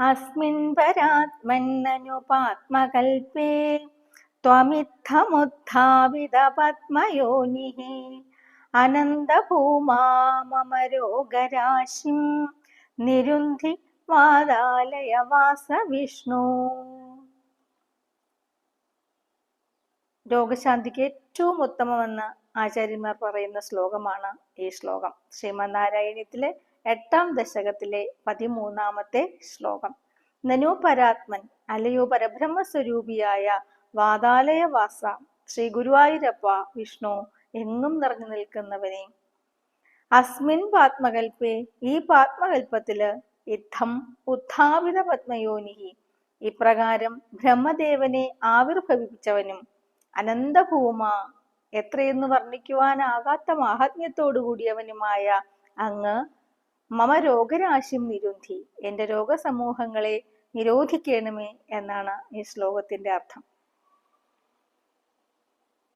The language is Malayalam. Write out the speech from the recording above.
അസ്മിൻ പരാത്മന്നനുപാത്മകൽപേ ത്വമിത്തമുത്ഥാപിത പത്മയോനിഃ അനന്തഭൂമാ മമ രോഗരാശിം നിരുന്ധി വാദാലയ വാസ വിഷ്ണു രോഗശാന്തിക്ക് ഏറ്റവും ഉത്തമമെന്ന് ആചാര്യന്മാർ പറയുന്ന ശ്ലോകമാണ് ഈ ശ്ലോകം. ശ്രീമന്നാരായണത്തിലെ എട്ടാം ദശകത്തിലെ പതിമൂന്നാമത്തെ ശ്ലോകം. നനോ പരാത്മൻ അലയോ പരബ്രഹ്മ പരബ്രഹ്മസ്വരൂപിയായ വാതാലയവാസ ശ്രീ ഗുരുവായൂരപ്പ വിഷ്ണു എങ്ങും നിറഞ്ഞു നിൽക്കുന്നവനെ. അസ്മിൻ പാത്മകൽപ്പേ ഈ പാത്മകൽപ്പത്തിൽ ഇത്തം ഉത്ഥാപിത പത്മയോനിഹി ഇപ്രകാരം ബ്രഹ്മദേവനെ ആവിർഭവിച്ചവനും അനന്തഭൂമ എത്രയെന്ന് വർണിക്കുവാനാകാത്ത മാഹാത്മ്യത്തോടു കൂടിയവനുമായ അങ്ങ് മമ രോഗരാശിം നിരുന്ധി. എന്റെ രോഗസമൂഹങ്ങളെ നിരോധിക്കണമേ എന്നാണ് ഈ ശ്ലോകത്തിന്റെ അർത്ഥം.